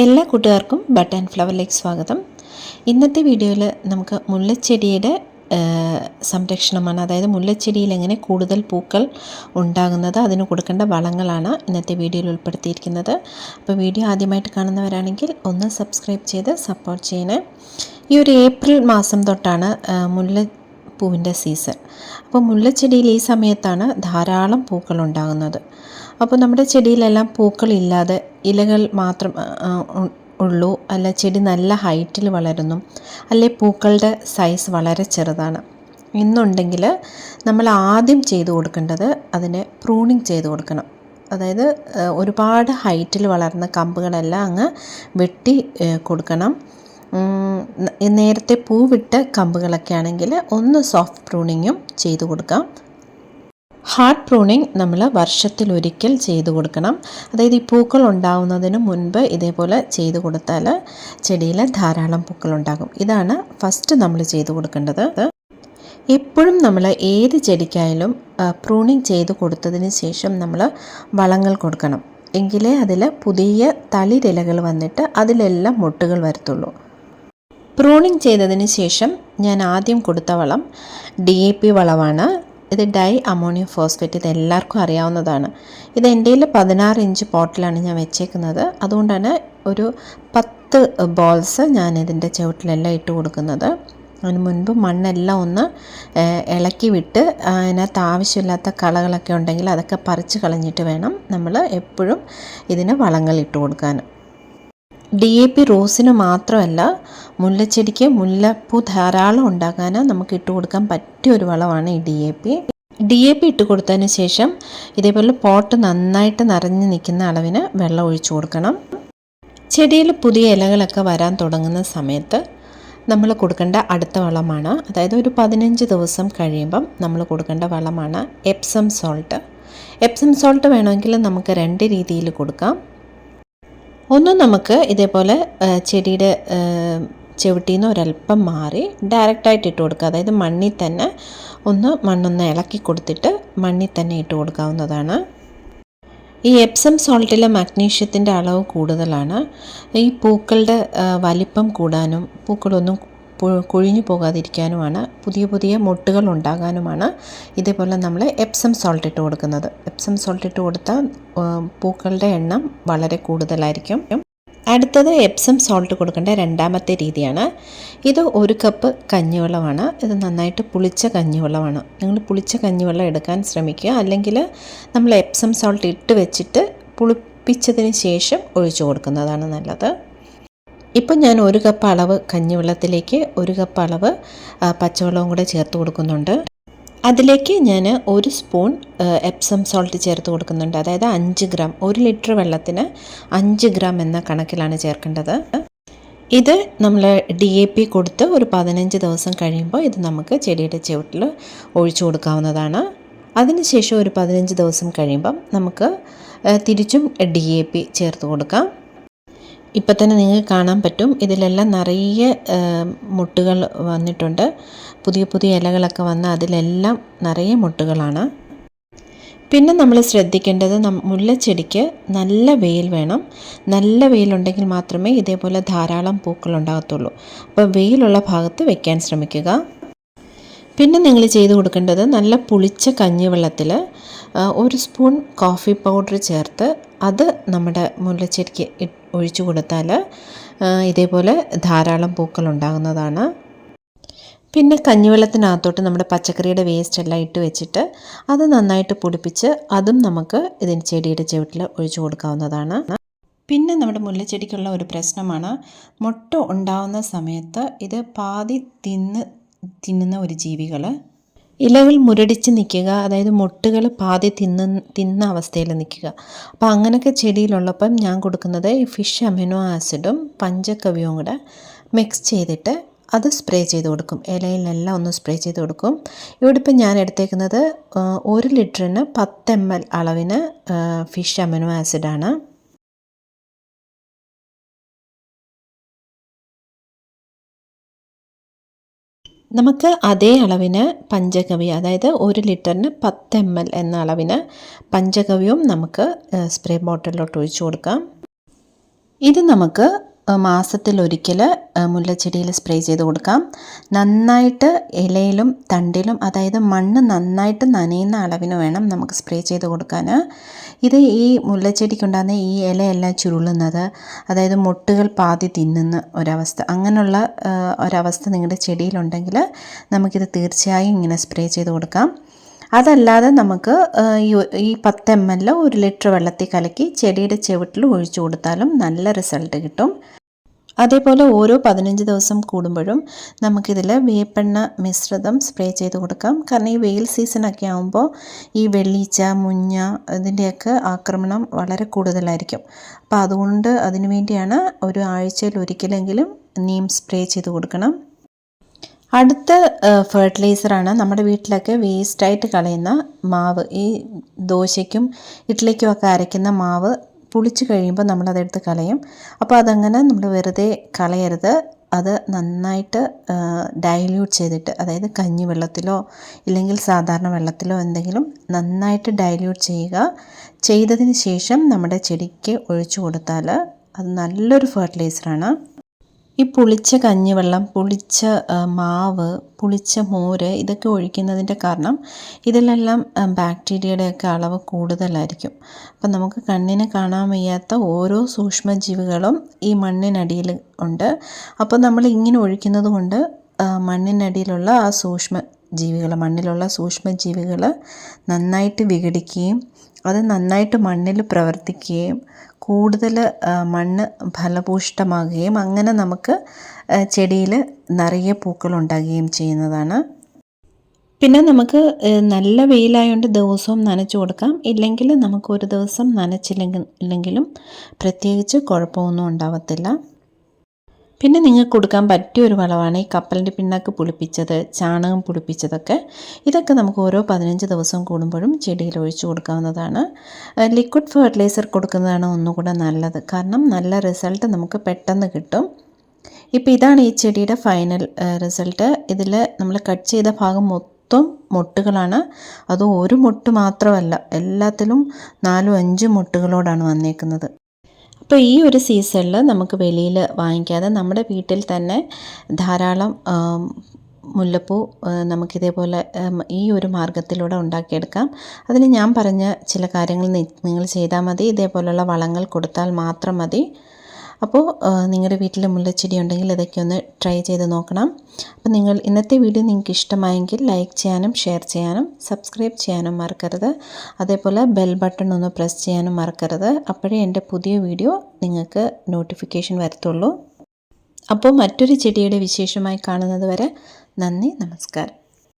എല്ലാ കൂട്ടുകാർക്കും ബട്ട് ഫ്ലവറിലേക്ക് സ്വാഗതം. ഇന്നത്തെ വീഡിയോയിൽ നമുക്ക് മുല്ലച്ചെടിയുടെ സംരക്ഷണമാണ് അതായത് മുല്ലച്ചെടിയിൽ എങ്ങനെ കൂടുതൽ പൂക്കൾ ഉണ്ടാകുന്നത് അതിന് കൊടുക്കേണ്ട വളങ്ങളാണ് ഇന്നത്തെ വീഡിയോയിൽ ഉൾപ്പെടുത്തിയിരിക്കുന്നത്. അപ്പോൾ വീഡിയോ ആദ്യമായിട്ട് കാണുന്നവരാണെങ്കിൽ ഒന്ന് സബ്സ്ക്രൈബ് ചെയ്ത് സപ്പോർട്ട് ചെയ്യണേ. ഈ ഒരു ഏപ്രിൽ മാസം തൊട്ടാണ് മുല്ല പൂവിന്റെ സീസൺ. അപ്പോൾ മുല്ലച്ചെടിയിൽ ഈ സമയത്താണ് ധാരാളം പൂക്കൾ ഉണ്ടാകുന്നത്. അപ്പോൾ നമ്മുടെ ചെടിയിലെല്ലാം പൂക്കളില്ലാതെ ഇലകൾ മാത്രം ഉള്ളൂ. അല്ല ചെടി നല്ല ഹൈറ്റിൽ വളരുന്നു. അല്ലെ പൂക്കളുടെ സൈസ് വളരെ ചെറുതാണ്. എന്നുണ്ടെങ്കിൽ നമ്മൾ ആദ്യം ചെയ്തു കൊടുക്കേണ്ടത് അതിനെ പ്രൂണിങ് ചെയ്തു കൊടുക്കണം. അതായത് ഒരുപാട് ഹൈറ്റിൽ വളർന്ന കമ്പുകളെല്ലാം അങ്ങ് വെട്ടി കൊടുക്കണം. നേരത്തെ പൂവിട്ട കമ്പുകളൊക്കെ ആണെങ്കിൽ ഒന്ന് സോഫ്റ്റ് പ്രൂണിങ്ങും ചെയ്തു കൊടുക്കാം. ഹാർഡ് പ്രൂണിങ് നമ്മൾ വർഷത്തിലൊരിക്കൽ ചെയ്തു കൊടുക്കണം. അതായത് ഈ പൂക്കൾ ഉണ്ടാവുന്നതിന് മുൻപ് ഇതേപോലെ ചെയ്തു കൊടുത്താൽ ചെടിയിൽ ധാരാളം പൂക്കൾ ഉണ്ടാകും. ഇതാണ് ഫസ്റ്റ് നമ്മൾ ചെയ്തു കൊടുക്കേണ്ടത്. എപ്പോഴും നമ്മൾ ഏത് ചെടിക്കായാലും പ്രൂണിങ് ചെയ്ത് കൊടുത്തതിന് ശേഷം നമ്മൾ വളങ്ങൾ കൊടുക്കണം. എങ്കിലേ അതിൽ പുതിയ തളിരിലകൾ വന്നിട്ട് അതിലെല്ലാം മുട്ടുകൾ വരത്തുള്ളൂ. പ്രൂണിങ് ചെയ്തതിന് ശേഷം ഞാൻ ആദ്യം കൊടുത്ത വളം ഡി എ പി വളമാണ്. ഇത് ഡൈ അമോണിയം ഫോസ്ഫേറ്റ് ഇത് എല്ലാവർക്കും അറിയാവുന്നതാണ്. ഇത് എന്റെ പതിനാറ് ഇഞ്ച് പോട്ടിലാണ് ഞാൻ വെച്ചേക്കുന്നത്. അതുകൊണ്ടാണ് ഒരു പത്ത് ബോൾസ് ഞാൻ ഇതിന്റെ ചുവട്ടിലെല്ലാം ഇട്ട് കൊടുക്കുന്നത്. അതിന് മുൻപ് മണ്ണെല്ലാം ഒന്ന് ഇളക്കി വിട്ട് അതിനകത്ത് ആവശ്യമില്ലാത്ത കളകളൊക്കെ ഉണ്ടെങ്കിൽ അതൊക്കെ പറിച്ച് കളഞ്ഞിട്ട് വേണം നമ്മൾ എപ്പോഴും ഇതിന് വളങ്ങൾ ഇട്ട് കൊടുക്കാൻ. ഡി എ പി റോസിന് മാത്രമല്ല മുല്ലച്ചെടിക്ക് മുല്ലപ്പൂ ധാരാളം ഉണ്ടാക്കാൻ നമുക്ക് ഇട്ട് കൊടുക്കാൻ പറ്റിയ ഒരു വളമാണ് ഈ D A P. D A P ഇട്ട് കൊടുത്തതിന് ശേഷം ഇതേപോലെ പോട്ട് നന്നായിട്ട് നിറഞ്ഞു നിൽക്കുന്ന അളവിന് വെള്ളം ഒഴിച്ചു കൊടുക്കണം. ചെടിയിൽ പുതിയ ഇലകളൊക്കെ വരാൻ തുടങ്ങുന്ന സമയത്ത് നമ്മൾ കൊടുക്കേണ്ട അടുത്ത വളമാണ്. അതായത് ഒരു പതിനഞ്ച് ദിവസം കഴിയുമ്പം നമ്മൾ കൊടുക്കേണ്ട വളമാണ് എപ്സം സോൾട്ട്. എപ്സം സോൾട്ട് വേണമെങ്കിൽ നമുക്ക് രണ്ട് രീതിയിൽ കൊടുക്കാം. ഒന്ന് നമുക്ക് ഇതേപോലെ ചെടിയുടെ ചവിട്ടിൽ നിന്ന് ഒരല്പം മാറി ഡയറക്റ്റായിട്ട് ഇട്ട് കൊടുക്കുക. അതായത് മണ്ണിൽ തന്നെ ഒന്ന് മണ്ണൊന്ന് ഇളക്കി കൊടുത്തിട്ട് മണ്ണിൽ തന്നെ ഇട്ട് കൊടുക്കാവുന്നതാണ്. ഈ എപ്സം സോൾട്ടിലെ മഗ്നീഷ്യത്തിന്റെ അളവ് കൂടുതലാണ്. ഈ പൂക്കളുടെ വലിപ്പം കൂടാനും പൂക്കളൊന്നും കൊഴിഞ്ഞു പോകാതിരിക്കാനുമാണ് പുതിയ പുതിയ മുട്ടുകൾ ഉണ്ടാകാനുമാണ് ഇതേപോലെ നമ്മൾ എപ്സം സോൾട്ട് ഇട്ട് കൊടുക്കുന്നത്. എപ്സം സോൾട്ട് ഇട്ട് കൊടുത്താൽ പൂക്കളുടെ എണ്ണം വളരെ കൂടുതലായിരിക്കും. അടുത്തത് എപ്സം സോൾട്ട് കൊടുക്കേണ്ട രണ്ടാമത്തെ രീതിയാണ്. ഇത് ഒരു കപ്പ് കഞ്ഞിവെള്ളമാണ്. ഇത് നന്നായിട്ട് പുളിച്ച കഞ്ഞിവെള്ളമാണ്. നിങ്ങൾ പുളിച്ച കഞ്ഞിവെള്ളം എടുക്കാൻ ശ്രമിക്കുക. അല്ലെങ്കിൽ നമ്മൾ എപ്സം സോൾട്ട് ഇട്ട് വെച്ചിട്ട് പുളിപ്പിച്ചതിന് ശേഷം ഒഴിച്ചു കൊടുക്കുന്നതാണ് നല്ലത്. ഇപ്പം ഞാൻ ഒരു കപ്പ് അളവ് കഞ്ഞിവെള്ളത്തിലേക്ക് ഒരു കപ്പ് അളവ് പച്ചവെള്ളവും കൂടെ ചേർത്ത് കൊടുക്കുന്നുണ്ട്. അതിലേക്ക് ഞാൻ ഒരു സ്പൂൺ എപ്സം സോൾട്ട് ചേർത്ത് കൊടുക്കുന്നുണ്ട്. അതായത് അഞ്ച് ഗ്രാം ഒരു ലിറ്റർ വെള്ളത്തിന് അഞ്ച് ഗ്രാം എന്ന കണക്കിലാണ് ചേർക്കേണ്ടത്. ഇത് നമ്മൾ ഡി എ പി കൊടുത്ത് ഒരു പതിനഞ്ച് ദിവസം കഴിയുമ്പോൾ ഇത് നമുക്ക് ചെടിയുടെ ചുവട്ടിൽ ഒഴിച്ചു കൊടുക്കാവുന്നതാണ്. അതിനുശേഷം ഒരു പതിനഞ്ച് ദിവസം കഴിയുമ്പം നമുക്ക് തിരിച്ചും ഡി എ പി ചേർത്ത് കൊടുക്കാം. ഇപ്പം തന്നെ നിങ്ങൾക്ക് കാണാൻ പറ്റും. ഇതിലെല്ലാം നിറയെ മുട്ടുകൾ വന്നിട്ടുണ്ട്. പുതിയ പുതിയ ഇലകളൊക്കെ വന്ന് അതിലെല്ലാം നിറയെ മുട്ടുകളാണ്. പിന്നെ നമ്മൾ ശ്രദ്ധിക്കേണ്ടത് മുല്ലച്ചെടിക്ക് നല്ല വെയിൽ വേണം. നല്ല വെയിലുണ്ടെങ്കിൽ മാത്രമേ ഇതേപോലെ ധാരാളം പൂക്കൾ ഉണ്ടാകത്തുള്ളൂ. അപ്പോൾ വെയിലുള്ള ഭാഗത്ത് വെക്കാൻ ശ്രമിക്കുക. പിന്നെ നിങ്ങൾ ചെയ്ത് കൊടുക്കേണ്ടത് നല്ല പുളിച്ച കഞ്ഞിവെള്ളത്തിൽ ഒരു സ്പൂൺ കോഫി പൗഡർ ചേർത്ത് അത് നമ്മുടെ മുല്ലച്ചെടിക്ക് ഇ- ഒഴിച്ചു കൊടുത്താൽ ഇതേപോലെ ധാരാളം പൂക്കൾ ഉണ്ടാകുന്നതാണ്. പിന്നെ കഞ്ഞിവെള്ളത്തിനകത്തോട്ട് നമ്മുടെ പച്ചക്കറിയുടെ വേസ്റ്റ് എല്ലാം ഇട്ട് വെച്ചിട്ട് അത് നന്നായിട്ട് പൊടിപ്പിച്ച് അതും നമുക്ക് ഇതിന് ചെടിയുടെ ചുവട്ടിൽ ഒഴിച്ചു കൊടുക്കാവുന്നതാണ്. പിന്നെ നമ്മുടെ മുല്ലച്ചെടിക്കുള്ള ഒരു പ്രശ്നമാണ് മുട്ട ഉണ്ടാവുന്ന സമയത്ത് ഇത് പാതി തിന്ന് തിന്നുന്ന ഒരു ജീവികൾ ഇലകൾ മുരടിച്ച് നിൽക്കുക അതായത് മുട്ടുകൾ പാതി തിന്ന് തിന്ന അവസ്ഥയിൽ നിൽക്കുക. അപ്പോൾ അങ്ങനെയൊക്കെ ചെടിയിലുള്ളപ്പം ഞാൻ കൊടുക്കുന്നത് ഈ ഫിഷ് അമിനോ ആസിഡും പഞ്ചക്കവ്യവും കൂടെ മിക്സ് ചെയ്തിട്ട് അത് സ്പ്രേ ചെയ്ത് കൊടുക്കും. ഇലയിലെല്ലാം ഒന്ന് സ്പ്രേ ചെയ്ത് കൊടുക്കും. ഇവിടെ ഇപ്പം ഞാൻ എടുത്തേക്കുന്നത് ഒരു ലിറ്ററിന് പത്ത് എം എൽ അളവിന് ഫിഷ് അമിനോ ആസിഡാണ്. നമുക്ക് അതേ അളവിന് പഞ്ചഗവി അതായത് ഒരു ലിറ്ററിന് പത്ത് എം എൽ എന്ന അളവിന് പഞ്ചഗവ്യവും നമുക്ക് സ്പ്രേ ബോട്ടിലോട്ട് ഒഴിച്ചു കൊടുക്കാം. ഇത് നമുക്ക് മാസത്തിലൊരിക്കൽ മുല്ലച്ചെടിയിൽ സ്പ്രേ ചെയ്ത് കൊടുക്കാം. നന്നായിട്ട് ഇലയിലും തണ്ടിലും അതായത് മണ്ണ് നന്നായിട്ട് നനയുന്ന അളവിന് വേണം നമുക്ക് സ്പ്രേ ചെയ്ത് കൊടുക്കാൻ ഇത് ഈ മുല്ലച്ചെടിക്കുണ്ടാകുന്ന ഈ ഇലയെല്ലാം ചുരുളുന്നത്. അതായത് മുട്ടുകൾ പാതി തിന്നുന്ന ഒരവസ്ഥ. അങ്ങനെയുള്ള ഒരവസ്ഥ നിങ്ങളുടെ ചെടിയിലുണ്ടെങ്കിൽ നമുക്കിത് തീർച്ചയായും ഇങ്ങനെ സ്പ്രേ ചെയ്ത് കൊടുക്കാം. അതല്ലാതെ നമുക്ക് ഈ പത്ത് എം എൽ ഒരു ലിറ്റർ വെള്ളത്തിൽ കലക്കി ചെടിയുടെ ചുവട്ടിൽ ഒഴിച്ചു കൊടുത്താലും നല്ല റിസൾട്ട് കിട്ടും. അതേപോലെ ഓരോ പതിനഞ്ച് ദിവസം കൂടുമ്പോഴും നമുക്കിതിൽ വേപ്പെണ്ണ മിശ്രിതം സ്പ്രേ ചെയ്ത് കൊടുക്കാം. കാരണം ഈ വെയിൽ സീസണൊക്കെ ആകുമ്പോൾ ഈ വെള്ളീച്ച മുഞ്ഞ ഇതിന്റെയൊക്കെ ആക്രമണം വളരെ കൂടുതലായിരിക്കും. അപ്പോൾ അതുകൊണ്ട് അതിനു വേണ്ടിയാണ് ഒരു ആഴ്ചയിൽ ഒരിക്കലെങ്കിലും നീം സ്പ്രേ ചെയ്ത് കൊടുക്കണം. അടുത്ത ഫെർട്ടിലൈസറാണ് നമ്മുടെ വീട്ടിലൊക്കെ വേസ്റ്റായിട്ട് കളയുന്ന മാവ്. ഈ ദോശയ്ക്കും ഇഡ്ഡലിക്കും ഒക്കെ അരയ്ക്കുന്ന മാവ് പുളിച്ച് കഴിയുമ്പോൾ നമ്മളതെടുത്ത് കളയും. അപ്പോൾ അതങ്ങനെ നമ്മൾ വെറുതെ കളയരുത്. അത് നന്നായിട്ട് ഡൈല്യൂട്ട് ചെയ്തിട്ട് അതായത് കഞ്ഞി വെള്ളത്തിലോ ഇല്ലെങ്കിൽ സാധാരണ വെള്ളത്തിലോ എന്തെങ്കിലും നന്നായിട്ട് ഡൈല്യൂട്ട് ചെയ്യുക. ചെയ്തതിന് ശേഷം നമ്മുടെ ചെടിക്ക് ഒഴിച്ചു കൊടുത്താൽ അത് നല്ലൊരു ഫെർട്ടിലൈസറാണ് ഈ പുളിച്ച കഞ്ഞിവെള്ളം പുളിച്ച മാവ് പുളിച്ച മോര് ഇതൊക്കെ ഒഴിക്കുന്നതിന്റെ കാരണം ഇതിലെല്ലാം ബാക്ടീരിയയുടെയൊക്കെ അളവ് കൂടുതലായിരിക്കും. അപ്പം നമുക്ക് കണ്ണിന് കാണാൻ വയ്യാത്ത ഓരോ സൂക്ഷ്മജീവികളും ഈ മണ്ണിനടിയിൽ ഉണ്ട്. അപ്പോൾ നമ്മൾ ഇങ്ങനെ ഒഴിക്കുന്നത് കൊണ്ട് മണ്ണിനടിയിലുള്ള ആ സൂക്ഷ്മ ജീവികൾ മണ്ണിലുള്ള സൂക്ഷ്മജീവികൾ നന്നായിട്ട് വിഘടിക്കുകയും അത് നന്നായിട്ട് മണ്ണിൽ പ്രവർത്തിക്കുകയും കൂടുതൽ മണ്ണ് ഫലഭൂഷ്ടമാകുകയും അങ്ങനെ നമുക്ക് ചെടിയിൽ നിറയെ പൂക്കൾ ഉണ്ടാകുകയും ചെയ്യുന്നതാണ്. പിന്നെ നമുക്ക് നല്ല വെയിലായതുകൊണ്ട് ദിവസവും നനച്ചു കൊടുക്കാം. ഇല്ലെങ്കിൽ നമുക്ക് ഒരു ദിവസം നനച്ചില്ലെങ്കിൽ ഇല്ലെങ്കിലും പ്രത്യേകിച്ച് കുഴപ്പമൊന്നും ഉണ്ടാവത്തില്ല. പിന്നെ നിങ്ങൾക്ക് കൊടുക്കാൻ പറ്റിയ ഒരു വളമാണ് ഈ കപ്പലിന്റെ പിണ്ണാക്ക് പുളിപ്പിച്ചത് ചാണകം പുളിപ്പിച്ചതൊക്കെ. ഇതൊക്കെ നമുക്ക് ഓരോ പതിനഞ്ച് ദിവസം കൂടുമ്പോഴും ചെടിയിൽ ഒഴിച്ചു കൊടുക്കാവുന്നതാണ്. ലിക്വിഡ് ഫെർട്ടിലൈസർ കൊടുക്കുന്നതാണ് ഒന്നുകൂടെ നല്ലത്. കാരണം നല്ല റിസൾട്ട് നമുക്ക് പെട്ടെന്ന് കിട്ടും. ഇപ്പോൾ ഇതാണ് ഈ ചെടിയുടെ ഫൈനൽ റിസൾട്ട് ഇതിൽ നമ്മൾ കട്ട് ചെയ്ത ഭാഗം മൊത്തം മൊട്ടുകളാണ്. അത് ഒരു മൊട്ട് മാത്രമല്ല എല്ലാത്തിലും നാലും അഞ്ചും മൊട്ടുകളോടാണ് വന്നേക്കുന്നത്. അപ്പോൾ ഈ ഒരു സീസണിൽ നമുക്ക് വെളിയിൽ വാങ്ങിക്കാതെ നമ്മുടെ വീട്ടിൽ തന്നെ ധാരാളം മുല്ലപ്പൂ നമുക്കിതേപോലെ ഈ ഒരു മാർഗത്തിലൂടെ ഉണ്ടാക്കിയെടുക്കാം. അതിന് ഞാൻ പറഞ്ഞ ചില കാര്യങ്ങൾ നിങ്ങൾ ചെയ്താൽ മതി. ഇതേപോലുള്ള വളങ്ങൾ കൊടുത്താൽ മാത്രം മതി. അപ്പോൾ നിങ്ങളുടെ വീട്ടിൽ മുല്ലച്ചെടി ഉണ്ടെങ്കിൽ ഇതൊക്കെ ഒന്ന് ട്രൈ ചെയ്ത് നോക്കണം. അപ്പോൾ നിങ്ങൾ ഇന്നത്തെ വീഡിയോ നിങ്ങൾക്ക് ഇഷ്ടമായെങ്കിൽ ലൈക്ക് ചെയ്യാനും ഷെയർ ചെയ്യാനും സബ്സ്ക്രൈബ് ചെയ്യാനും മറക്കരുത്. അതേപോലെ ബെൽ ബട്ടൺ ഒന്ന് പ്രസ് ചെയ്യാനും മറക്കരുത്. അപ്പോഴേ എന്റെ പുതിയ വീഡിയോ നിങ്ങൾക്ക് നോട്ടിഫിക്കേഷൻ വരത്തുള്ളൂ. അപ്പോൾ മറ്റൊരു ചെടിയുടെ വിശേഷമായി കാണുന്നത് വരെ നന്ദി നമസ്കാരം.